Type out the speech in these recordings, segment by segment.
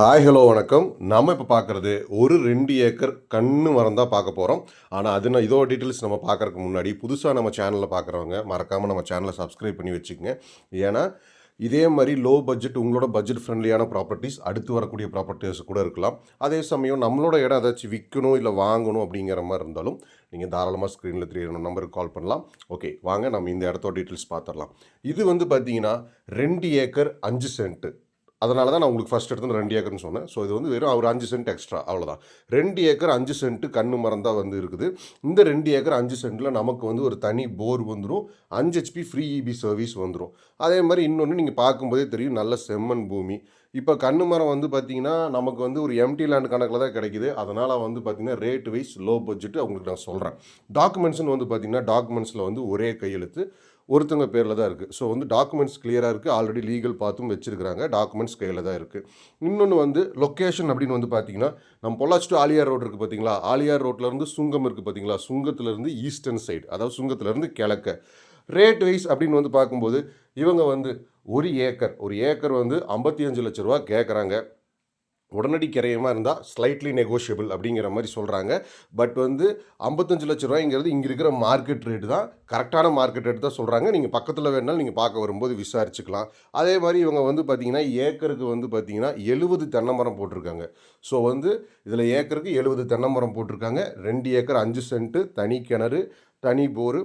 Hi hello வணக்கம். நம்ம இப்போ பார்க்குறது ஒரு ரெண்டு ஏக்கர் கண்ணு மரம் தான் பார்க்க போகிறோம் ஆனால் அது நான் இதோட டீட்டெயில்ஸ் நம்ம பார்க்குறதுக்கு முன்னாடி புதுசாக நம்ம சேனலில் பார்க்குறவங்க மறக்காமல் நம்ம சேனலை சப்ஸ்கிரைப் பண்ணி வச்சுக்கோங்க. ஏன்னா இதே மாதிரி லோ பட்ஜெட் உங்களோட பட்ஜெட் ஃப்ரெண்ட்லியான ப்ராப்பர்ட்டிஸ் அடுத்து வரக்கூடிய ப்ராப்பர்ட்டிஸ் கூட இருக்கலாம். அதே சமயம் நம்மளோட இடம் ஏதாச்சும் விற்கணும் இல்லை வாங்கணும் அப்படிங்கிற மாதிரி இருந்தாலும் நீங்கள் தாராளமாக ஸ்க்ரீனில் தெரியணும் நம்பருக்கு கால் பண்ணலாம். ஓகே வாங்க நம்ம இந்த இடத்தோட டீட்டெயில்ஸ் பார்த்துடலாம் இது வந்து பார்த்தீங்கன்னா ரெண்டு ஏக்கர் அஞ்சு சென்ட்டு அதனால தான் நான் உங்களுக்கு ஃபஸ்ட் எடுத்து ரெண்டு ஏக்கர்னு சொன்னேன். ஸோ இது வந்து வெறும் ஒரு அஞ்சு சென்ட் எக்ஸ்ட்ரா அவ்வளோதான் ரெண்டு ஏக்கர் அஞ்சு சென்ட்டு கண்ணு மரம் தான் வந்து இருக்குது. இந்த ரெண்டு ஏக்கர் அஞ்சு சென்ட்டில் நமக்கு வந்து ஒரு தனி போர் வந்துடும் அஞ்சு ஹெச்பி ஃப்ரீ இபி சர்வீஸ் வந்துடும் அதே மாதிரி இன்னொன்று நீங்கள் பார்க்கும்போதே தெரியும் நல்ல செம்மண் பூமி. இப்போ கண்ணு மரம் வந்து பார்த்திங்கன்னா நமக்கு வந்து ஒரு எம்டி லேண்ட் கணக்கில் தான் கிடைக்குது. அதனால் வந்து பார்த்திங்கன்னா ரேட் வைஸ் லோ பட்ஜெட்டு அவங்களுக்கு நான் சொல்கிறேன் டாக்குமெண்ட்ஸ்னு வந்து பார்த்திங்கன்னா டாக்குமெண்ட்ஸில் வந்து ஒரே கையெழுத்து. ஒருத்தங்க பேரில் தான் இருக்குது ஸோ வந்து டாக்குமெண்ட்ஸ் கிளியராக இருக்குது ஆல்ரெடி லீகல் பார்த்தும் வச்சுருக்கிறாங்க. டாக்குமெண்ட்ஸ் கையில் தான் இருக்குது இன்னொன்று வந்து லொக்கேஷன் அப்படின்னு வந்து பார்த்தீங்கன்னா நம்ம பொள்ளாச்சி டு ஆலியார் ரோடு இருக்குது பார்த்தீங்களா ஆலியார் ரோட்லேருந்து சுங்கம் இருக்குது பார்த்தீங்களா சுங்கத்துலேருந்து ஈஸ்டர்ன் சைடு அதாவது சுங்கத்துலேருந்து கிழக்க. ரேட் வைஸ் அப்படின்னு வந்து பார்க்கும்போது இவங்க வந்து ஒரு ஏக்கர் ஒரு ஏக்கர் வந்து ஐம்பத்தி அஞ்சு லட்ச ரூபா கேட்குறாங்க உடனடி கிரையமாக இருந்தால் ஸ்லைட்லி நெகோஷியபிள் அப்படிங்கிற மாதிரி சொல்கிறாங்க பட் வந்து ஐம்பத்தஞ்சு லட்ச ரூபாய்ங்கிறது இங்கே இருக்கிற மார்க்கெட் ரேட்டு தான். கரெக்டான மார்க்கெட் ரேட் தான் சொல்கிறாங்க நீங்கள் பக்கத்தில் வேணாலும் நீங்கள் பார்க்க வரும்போது விசாரிச்சுக்கலாம். அதே மாதிரி இவங்க வந்து பார்த்திங்கன்னா ஏக்கருக்கு வந்து பார்த்திங்கன்னா எழுபது தென்னை மரம் போட்டிருக்காங்க. ஸோ வந்து இதில் ஏக்கருக்கு எழுபது தென்னை மரம் போட்டிருக்காங்க. ரெண்டு ஏக்கர் அஞ்சு சென்ட்டு தனி கிணறு தனி போரு.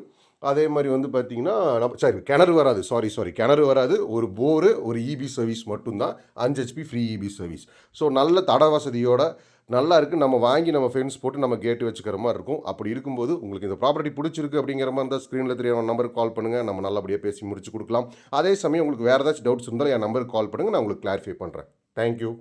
அதே மாதிரி வந்து பார்த்திங்கன்னா நம்ம சரி கிணறு வராது. சாரி சாரி கிணறு வராது. ஒரு போரு ஒரு இபி சர்வீஸ் மட்டும்தான். அஞ்சு HP free EB service so நல்ல தட வசதியோட நல்லா இருக்குது நம்ம வாங்கி நம்ம ஃபென்ஸ் போட்டு நம்ம கேட்டு வச்சுக்கிற மாதிரி இருக்கும். அப்படி இருக்கும்போது உங்களுக்கு இந்த ப்ராப்பர்ட்டி பிடிச்சிருக்கு அப்படிங்கிற மாதிரி இருந்தால் ஸ்க்ரீனில் தெரிய நம்பருக்கு கால் பண்ணுங்கள் நம்ம நல்லபடியாக பேசி முடிச்சு கொடுக்கலாம். அதே சமயம் உங்களுக்கு வேறு ஏதாச்சும் டவுட்ஸ் இருந்தாலும் என் நம்பருக்கு கால் பண்ணுங்கள் நான் உங்களுக்கு கிளாரிஃபை பண்ணுறேன் தேங்க்யூ